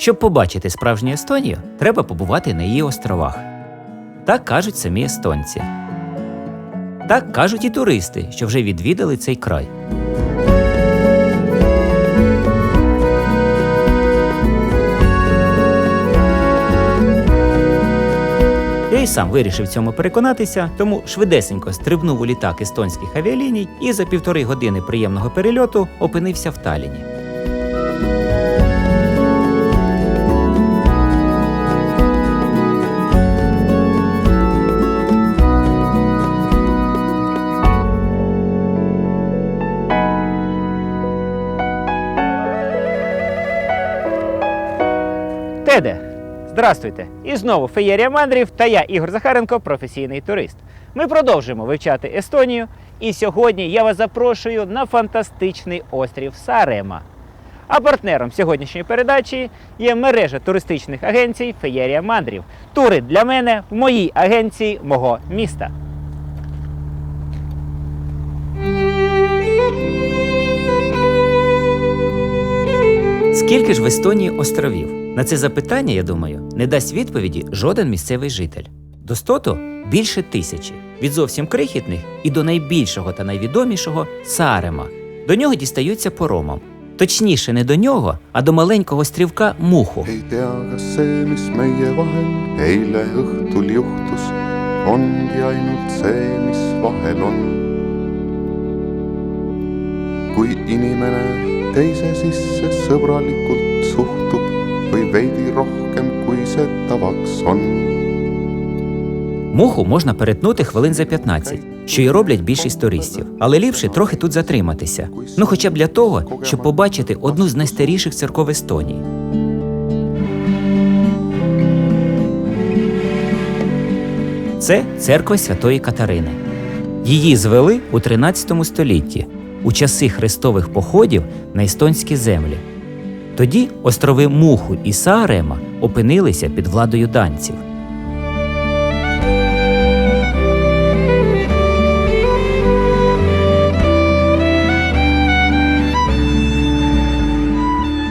Щоб побачити справжню Естонію, треба побувати на її островах. Так кажуть самі естонці. Так кажуть і туристи, що вже відвідали цей край. Я й сам вирішив цьому переконатися, тому швидесенько стрибнув у літак естонських авіаліній і за півтори години приємного перельоту опинився в Таліні. Теде, здрастуйте! І знову феєрія мандрів та я, Ігор Захаренко, професійний турист. Ми продовжуємо вивчати Естонію, і сьогодні я вас запрошую на фантастичний острів Сарема. А партнером сьогоднішньої передачі є мережа туристичних агенцій Феєрія мандрів. Тури для мене в моїй агенції мого міста. Скільки ж в Естонії островів? На це запитання, я думаю, не дасть відповіді жоден місцевий житель. Достоту більше тисячі, від зовсім крихітних і до найбільшого та найвідомішого Сарема. До нього дістаються поромом. Точніше, не до нього, а до маленького острівка Муху. kui inimene teise sisse sõbralikult veidi rohkem, kui see tavaks on Муху можна перетнути хвилин за 15, що й роблять більшість туристів. Але ліпше трохи тут затриматися. Ну хоча б для того, щоб побачити одну з найстаріших церков Естонії. Це церква Святої Катерини. Її звели у 13 столітті у часи хрестових походів на естонські землі. Тоді острови Муху і Саарема опинилися під владою данців.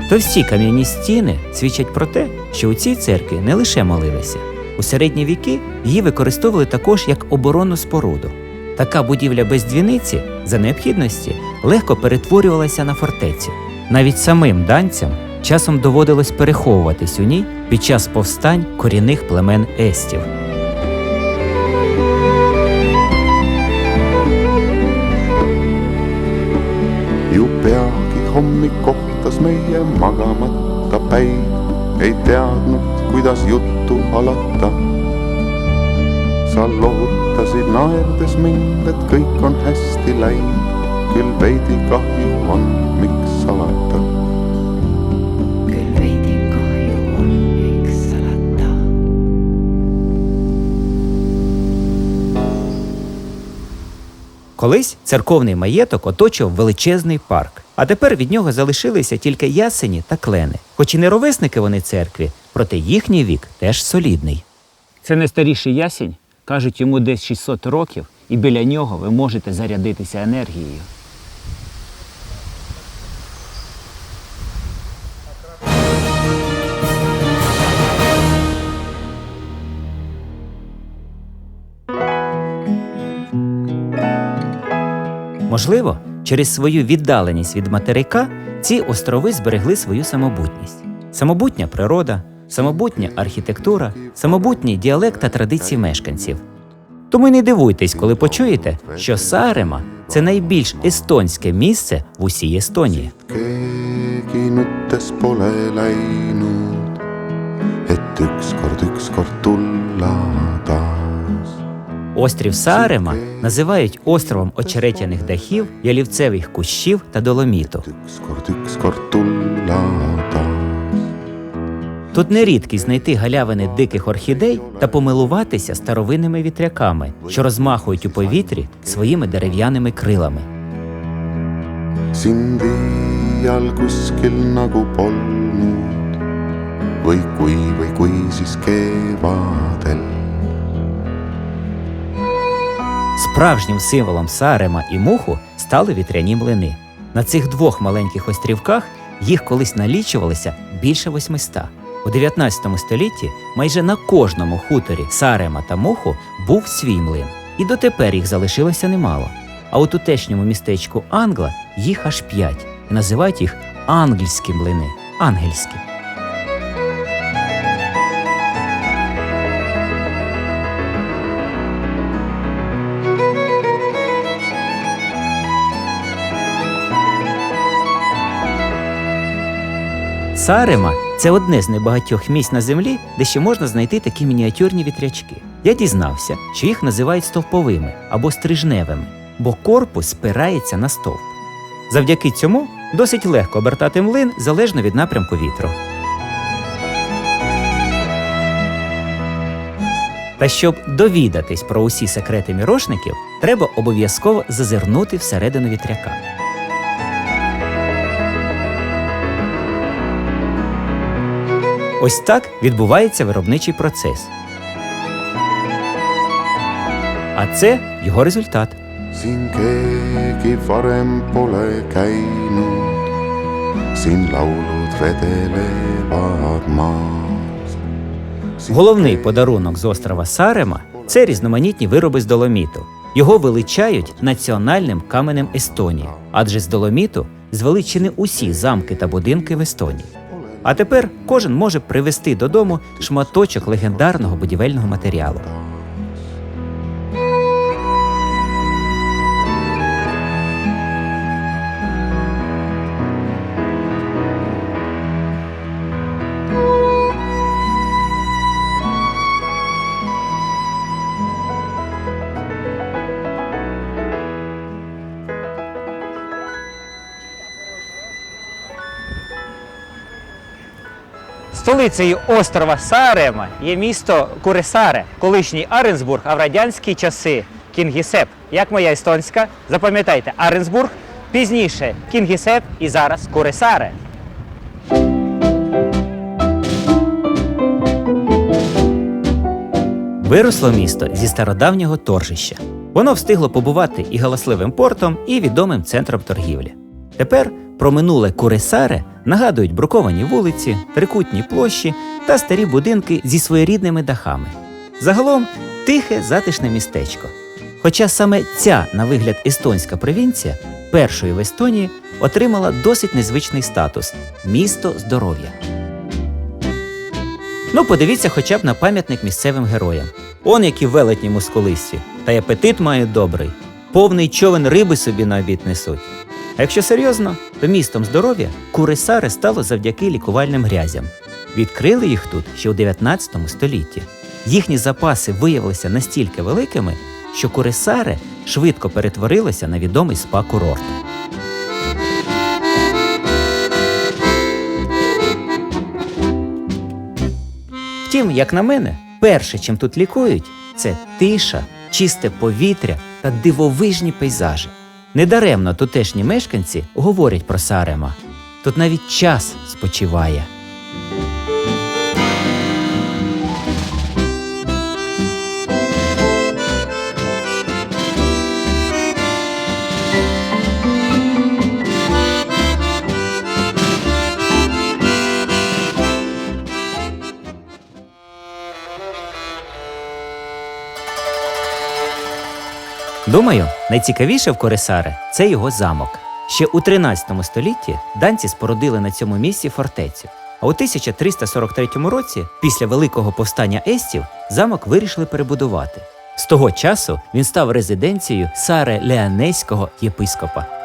Товсті кам'яні стіни свідчать про те, що у цій церкві не лише молилися. У середні віки її використовували також як оборонну споруду. Така будівля без дзвіниці за необхідності легко перетворювалася на фортецю. Навіть самим данцям часом доводилось переховуватись у ній під час повстань корінних племен естів. ju peagi hommik kohtas meie magamata päiv, ei teadnud, kuidas juttu alata. sa lohutasid naerdes mind, et kõik on hästi läinud, küll veidi kahju on, salata. Колись церковний маєток оточував величезний парк, а тепер від нього залишилися тільки ясені та клени. Хоч і не ровесники вони церкві, проте їхній вік теж солідний. Це найстаріший ясінь. Кажуть, йому десь 600 років, і біля нього ви можете зарядитися енергією. Можливо, через свою віддаленість від материка ці острови зберегли свою самобутність. Самобутня природа, самобутня архітектура, самобутній діалект та традиції мешканців. Тому й не дивуйтесь, коли почуєте, що Саарема це найбільш естонське місце в усій Естонії. et ükskord, ükskord tulla taas. Острів Саарема називають островом очеретяних дахів, ялівцевих кущів та доломіту. Тут не рідкість знайти галявини диких орхідей та помилуватися старовинними вітряками, що розмахують у повітрі своїми дерев'яними крилами. või kui, või kui siis kevadel. Справжнім символом Саарема і Муху стали вітряні млини. На цих двох маленьких острівках їх колись налічувалося більше 800. У 19 столітті майже на кожному хуторі Сарема та Моху був свій млин, і дотепер їх залишилося немало. А у тутешньому містечку Англа їх аж п'ять, називають їх англійські млини, ангельські. Сарема це одне з небагатьох місць на землі, де ще можна знайти такі мініатюрні вітрячки. Я дізнався, що їх називають стовповими або стрижневими, бо корпус спирається на стовп. Завдяки цьому досить легко обертати млин залежно від напрямку вітру. Та щоб довідатись про усі секрети мірошників, треба обов'язково зазирнути всередину вітряка. Ось так відбувається виробничий процес. А це його результат. siin keegi varem pole käinud, siin laulud vedelevad maas. Головний подарунок з острова Сарема це різноманітні вироби з доломіту. Його величають національним каменем Естонії, адже з доломіту звеличені усі замки та будинки в Естонії. А тепер кожен може привезти додому шматочок легендарного будівельного матеріалу. Столицею острова Сарема є місто Куресаре, колишній Аренсбург, а в радянські часи Кінгісеп. Як моя естонська? Запам'ятайте, Аренсбург, пізніше Кінгісеп і зараз Куресаре. Виросло місто зі стародавнього торжища. Воно встигло побувати і галасливим портом, і відомим центром торгівлі. Тепер про минуле Куресаре нагадують бруковані вулиці, трикутні площі та старі будинки зі своєрідними дахами. Загалом тихе, затишне містечко. Хоча саме ця, на вигляд, естонська провінція, першою в Естонії отримала досить незвичний статус місто здоров'я. Ну, подивіться хоча б на пам'ятник місцевим героям. Он які велетні мускулисті, та й апетит мають добрий, повний човен риби собі на обід несуть. А якщо серйозно, то містом здоров'я Курисаре стало завдяки лікувальним грязям. Відкрили їх тут ще у 19 столітті. Їхні запаси виявилися настільки великими, що Курисаре швидко перетворилося на відомий спа-курорт. Втім, як на мене, перше, чим тут лікують, це тиша, чисте повітря та дивовижні пейзажі. Недаремно тутешні мешканці говорять про Сарема. Тут навіть час спочиває. Думаю, найцікавіше в Корисаре це його замок. Ще у 13 столітті данці спорудили на цьому місці фортецю. А у 1343 році, після великого повстання естів, замок вирішили перебудувати. З того часу він став резиденцією Саре Леонейського єпископа.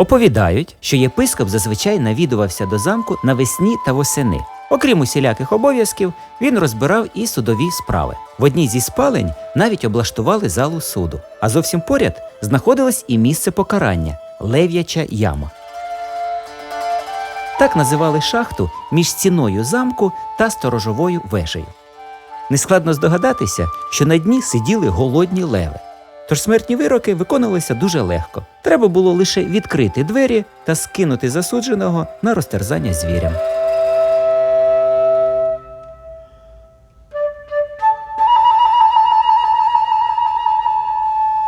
Оповідають, що єпископ зазвичай навідувався до замку навесні та восени. Окрім усіляких обов'язків, він розбирав і судові справи. В одній зі спалень навіть облаштували залу суду, а зовсім поряд знаходилось і місце покарання лев'яча яма. Так називали шахту між стіною замку та сторожовою вежею. Нескладно здогадатися, що на дні сиділи голодні леви. Тож смертні вироки виконувалися дуже легко. Треба було лише відкрити двері та скинути засудженого на розтерзання звірям.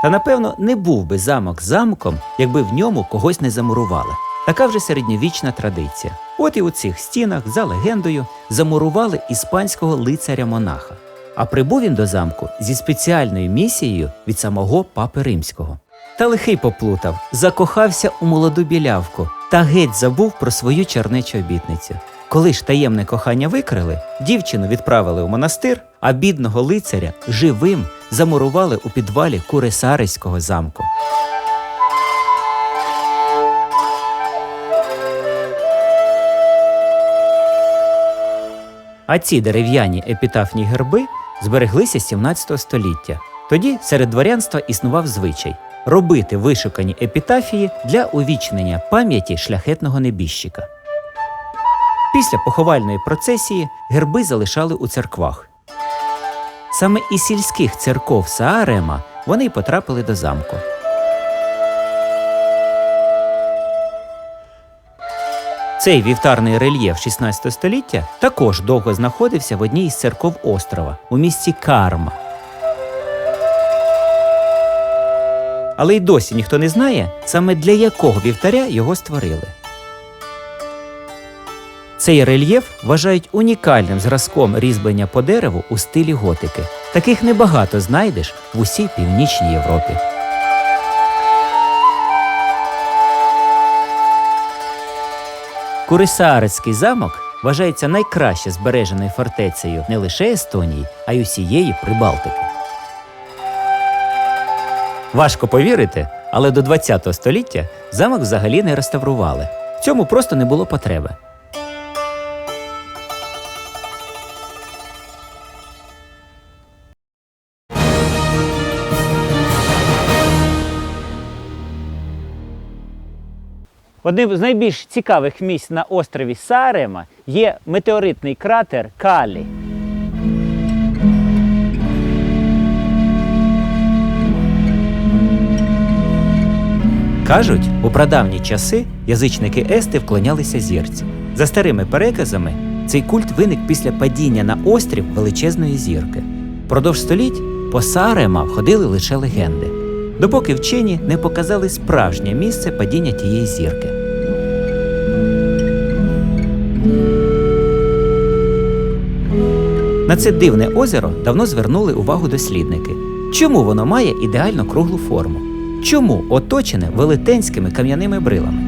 Та напевно не був би замок замком, якби в ньому когось не замурували. Така вже середньовічна традиція. От і у цих стінах, за легендою, замурували іспанського лицаря-монаха. А прибув він до замку зі спеціальною місією від самого папи римського. Та лихий поплутав, закохався у молоду білявку та геть забув про свою чернечу обітницю. Коли ж таємне кохання викрили, дівчину відправили у монастир, а бідного лицаря живим замурували у підвалі Куресарського замку. А ці дерев'яні епітафні герби збереглися з 17 століття. Тоді серед дворянства існував звичай робити вишукані епітафії для увічнення пам'яті шляхетного небіжчика. Після поховальної процесії герби залишали у церквах. Саме із сільських церков Саарема вони й потрапили до замку. Цей вівтарний рельєф 16 століття також довго знаходився в одній із церков острова у місті Карма. Але й досі ніхто не знає, саме для якого вівтаря його створили. Цей рельєф вважають унікальним зразком різьблення по дереву у стилі готики. Таких небагато знайдеш в усій північній Європі. Курисаарецький замок вважається найкраще збереженою фортецею не лише Естонії, а й усієї Прибалтики. Важко повірити, але до ХХ століття замок взагалі не реставрували. В цьому просто не було потреби. Одним з найбільш цікавих місць на острові Сарема є метеоритний кратер Калі. Кажуть, у прадавні часи язичники Ести вклонялися зірці. За старими переказами, цей культ виник після падіння на острів величезної зірки. Продовж століть по Сарема ходили лише легенди, допоки вчені не показали справжнє місце падіння тієї зірки. На це дивне озеро давно звернули увагу дослідники. Чому воно має ідеально круглу форму? Чому оточене велетенськими кам'яними брилами?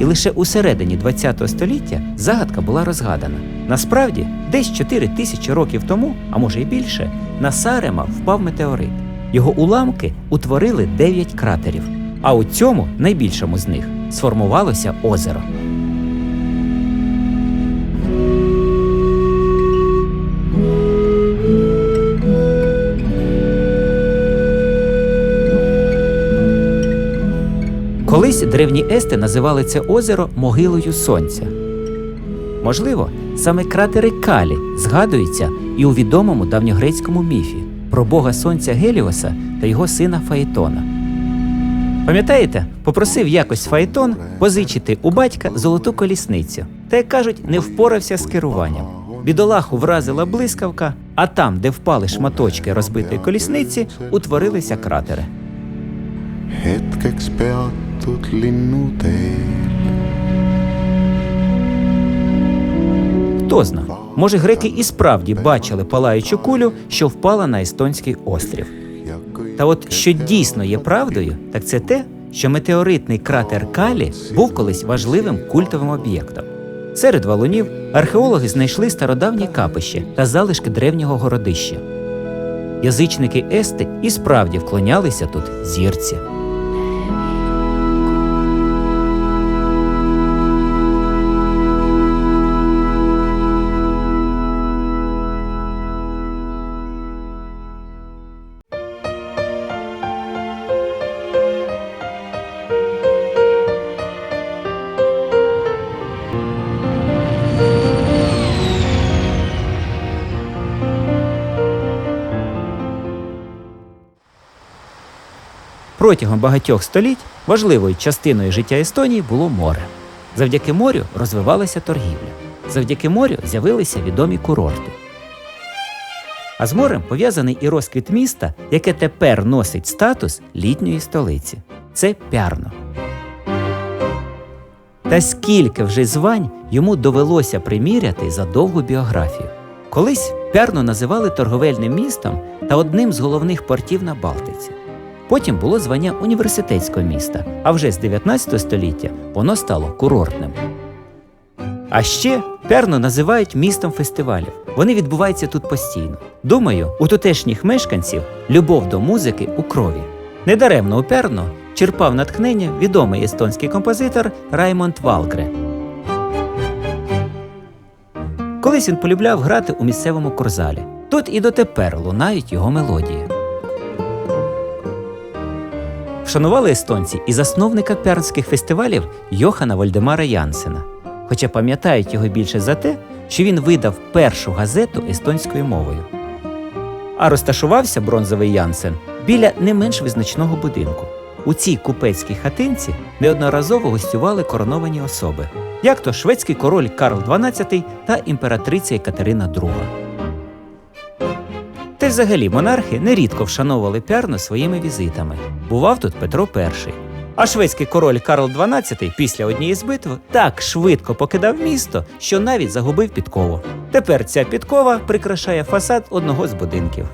І лише у середині ХХ століття загадка була розгадана. Насправді, десь 4 тисячі років тому, а може й більше, на Сарема впав метеорит. Його уламки утворили 9 кратерів. А у цьому, найбільшому з них, сформувалося озеро. Древні ести називали це озеро могилою сонця. Можливо, саме кратери Калі згадуються і у відомому давньогрецькому міфі про бога сонця Геліоса та його сина Фаетона. Пам'ятаєте, попросив якось Фаетон позичити у батька золоту колісницю, та, як кажуть, не впорався з керуванням. Бідолаху вразила блискавка, а там, де впали шматочки розбитої колісниці, утворилися кратери. Peatud linnuteel. Хто зна, може греки і справді бачили палаючу кулю, що впала на естонський острів. Та от що дійсно є правдою, так це те, що метеоритний кратер Калі був колись важливим культовим об'єктом. Серед валунів археологи знайшли стародавнє капище та залишки древнього городища. Язичники Ести і справді вклонялися тут зірці. Протягом багатьох століть важливою частиною життя Естонії було море. Завдяки морю розвивалася торгівля. Завдяки морю з'явилися відомі курорти. А з морем пов'язаний і розквіт міста, яке тепер носить статус літньої столиці. Це Пярно. Та скільки вже звань йому довелося приміряти за довгу біографію. Колись Пярно називали торговельним містом та одним з головних портів на Балтиці. Потім було звання університетського міста, а вже з 19 століття воно стало курортним. А ще Перно називають містом фестивалів. Вони відбуваються тут постійно. Думаю, у тутешніх мешканців любов до музики у крові. Недаремно у Перно черпав натхнення відомий естонський композитор Раймонд Валгре. Колись він полюбляв грати у місцевому корзалі. Тут і дотепер лунають його мелодії. Вшанували естонці і засновника пернських фестивалів Йохана Вольдемара Янсена. Хоча пам'ятають його більше за те, що він видав першу газету естонською мовою. А розташувався бронзовий Янсен біля не менш визначного будинку. У цій купецькій хатинці неодноразово гостювали короновані особи, як то шведський король Карл XII та імператриця Екатерина II. Та й взагалі монархи нерідко вшановували Пярну своїми візитами. Бував тут Петро І. А шведський король Карл XII після однієї з битв так швидко покидав місто, що навіть загубив підкову. Тепер ця підкова прикрашає фасад одного з будинків.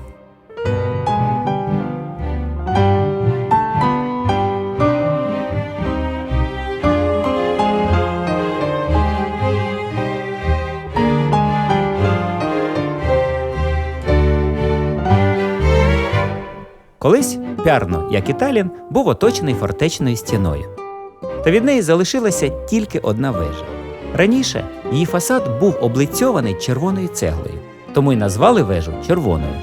Колись Пярно, як і Талін, був оточений фортечною стіною. Та від неї залишилася тільки одна вежа. Раніше її фасад був облицьований червоною цеглою, тому й назвали вежу червоною.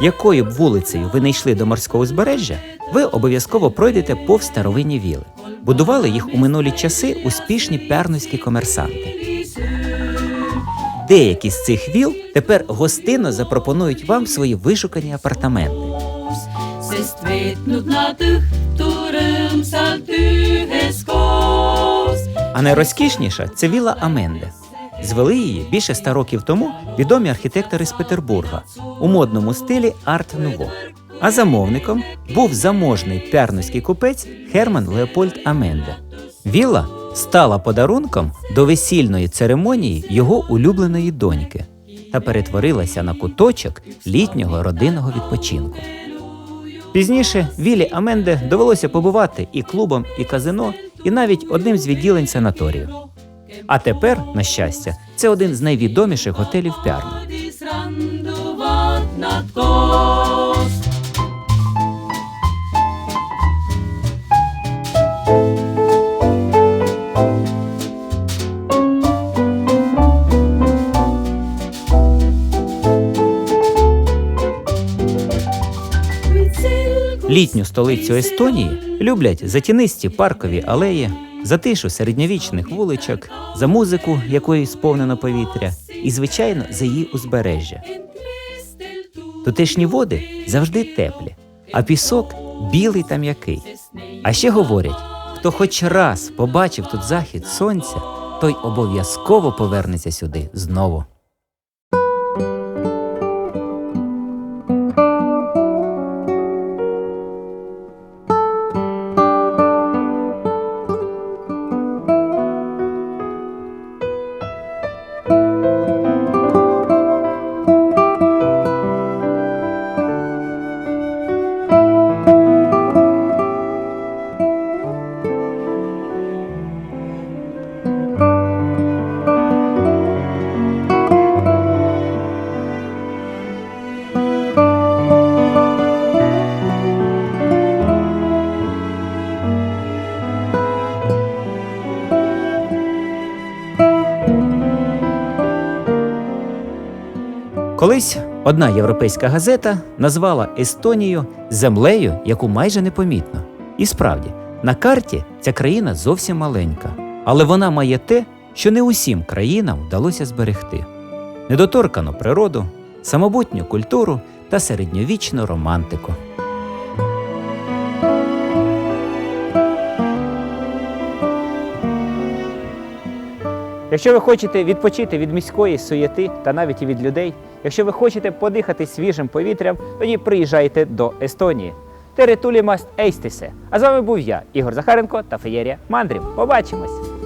Якою б вулицею ви не йшли до морського узбережжя, ви обов'язково пройдете повз старовинні віли. Будували їх у минулі часи успішні пернуські комерсанти. Деякі з цих віл тепер гостинно запропонують вам свої вишукані апартаменти. А найрозкішніша це віла Аменде. Звели її більше ста років тому відомі архітектори з Петербурга у модному стилі арт-нуво. А замовником був заможний пярнуський купець Херман Леопольд Аменде. Вілла стала подарунком до весільної церемонії його улюбленої доньки та перетворилася на куточок літнього родинного відпочинку. Пізніше Вілі Аменде довелося побувати і клубом, і казино, і навіть одним з відділень санаторію. А тепер, на щастя, це один з найвідоміших готелів Пярну. Літню столицю Естонії люблять за тінисті паркові алеї, за тишу середньовічних вуличок, за музику, якої сповнено повітря, і, звичайно, за її узбережжя. Тутешні води завжди теплі, а пісок білий та м'який. А ще говорять, хто хоч раз побачив тут захід сонця, той обов'язково повернеться сюди знову. Колись одна європейська газета назвала Естонію землею, яку майже непомітно. І справді, на карті ця країна зовсім маленька, але вона має те, що не усім країнам вдалося зберегти: недоторкану природу, самобутню культуру та середньовічну романтику. Якщо ви хочете відпочити від міської суєти та навіть і від людей, якщо ви хочете подихати свіжим повітрям, тоді приїжджайте до Естонії. Теретулімаст Ейстисе. А з вами був я, Ігор Захаренко та Феєрія Мандрів. Побачимось!